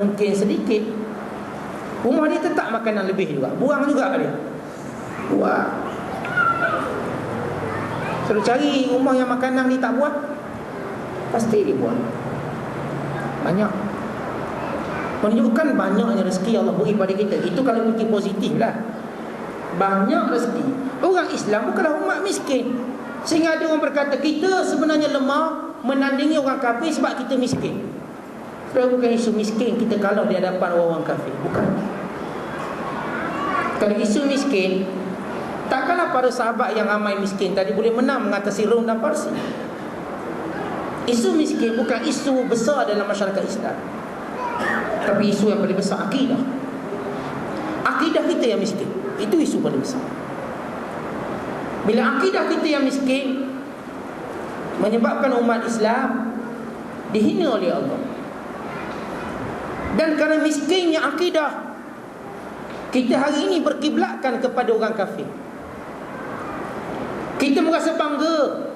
mungkin sedikit. Rumah dia tetap makanan lebih juga. Buang juga dia. Buang. Selalu cari rumah yang makanan ni tak buat Pasti dia buat Banyak. Menunjukkan banyaknya rezeki Allah beri pada kita. Itu kalau fikir positif lah. Banyak rezeki. Orang Islam bukanlah umat miskin. Sehingga ada orang berkata Kita sebenarnya lemah Menandingi orang kafir sebab kita miskin Sebab bukan isu miskin Kita kalau di hadapan orang kafir Bukan Kalau isu miskin Takkanlah para sahabat yang ramai miskin tadi boleh menang mengatasi Rom dan Parsi. Isu miskin bukan isu besar dalam masyarakat Islam. Tapi isu yang paling besar akidah. Akidah kita yang miskin. Itu isu paling besar. Bila akidah kita yang miskin menyebabkan umat Islam dihina oleh Allah. Dan kerana miskinnya akidah kita hari ini berkiblatkan kepada orang kafir. Kita merasa bangga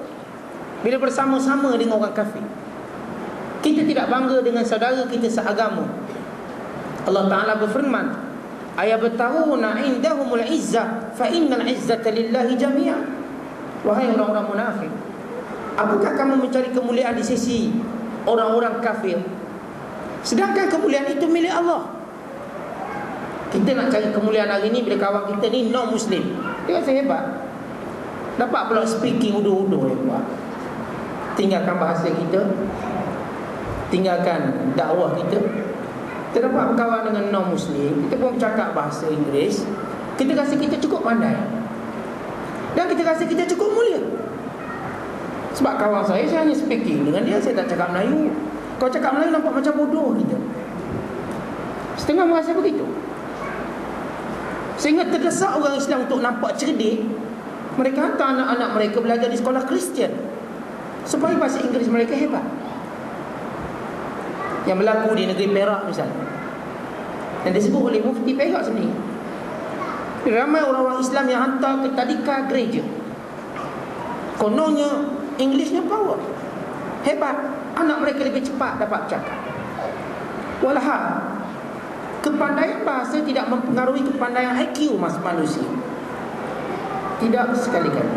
bila bersama-sama dengan orang kafir. Kita tidak bangga dengan saudara kita seagama. Allah Taala berfirman, "Ayabtahuna indahumul izzah fa innal izzata lillahi jami'a." Wahai orang-orang munafik, apakah kamu mencari kemuliaan di sisi orang-orang kafir? Sedangkan kemuliaan itu milik Allah. Kita nak cari kemuliaan hari ini bila kawan kita ni non muslim. Dia rasa hebat. Dapat pula speaking uduh-uduh dia buat. Tinggalkan bahasa kita. Tinggalkan dakwah kita. Kita dapat berkawan dengan non-Muslim. Kita pun cakap bahasa Inggeris. Kita rasa kita cukup pandai. Dan kita rasa kita cukup mulia. Sebab kawan saya, saya hanya speaking dengan dia. Saya tak cakap Melayu. Kalau cakap Melayu nampak macam bodoh kita. Setengah merasa begitu. Sehingga terdesak orang Islam untuk nampak cerdik mereka hantar anak-anak mereka belajar di sekolah Kristian. Supaya bahasa Inggeris mereka hebat. Yang berlaku di negeri Perak misalnya Dan disebut oleh mufti Perak sendiri. Ramai orang-orang Islam yang hantar ke tadika gereja. Kononnya Englishnya power. Hebat Anak mereka lebih cepat dapat cakap Walhal Kepandaian bahasa tidak mempengaruhi kepandaian IQ mas manusia. Tidak sekali-kali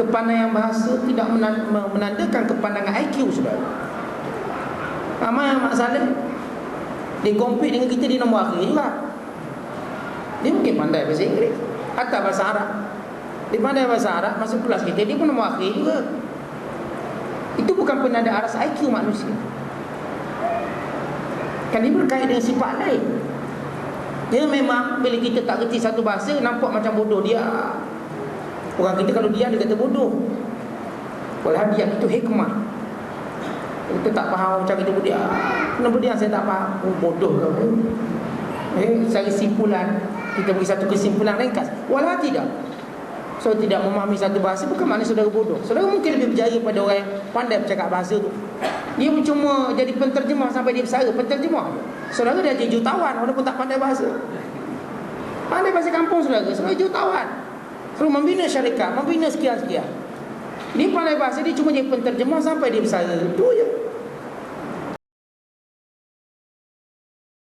Kepandaian bahasa tidak menandakan kepandangan IQ saudara. Ramai Mak Saleh Dia compete dengan kita di nombor akhir juga. Dia mungkin pandai bahasa Inggeris Atau bahasa Arab. Dia pandai bahasa Arab Masuk kelas kita Dia pun nombor akhir juga Itu bukan penanda aras IQ manusia dia berkait dengan sifat lain dia memang bila kita tak kerti satu bahasa nampak macam bodoh dia. Orang kita kalau dia dia kata bodoh. Walau dia itu hikmah. Kita tak faham macam itu dia. Kenapa dia saya tak faham? Oh, bodoh ke? Eh, saya simpulan kita beri satu kesimpulan ringkas. Walau tidak. So tidak memahami satu bahasa bukan makna saudara bodoh. Saudara mungkin lebih berjaya pada orang yang pandai bercakap bahasa tu. Dia cuma jadi penterjemah sampai dia bersara penterjemah. Saudara dia jadi jutawan walaupun tak pandai bahasa. Pandai bahasa kampung saudara, sebagai jutawan. Suruh membina syarikat, membina sekian-sekian. Dia pandai bahasa, dia cuma jadi penterjemah sampai dia bersara. Itu je.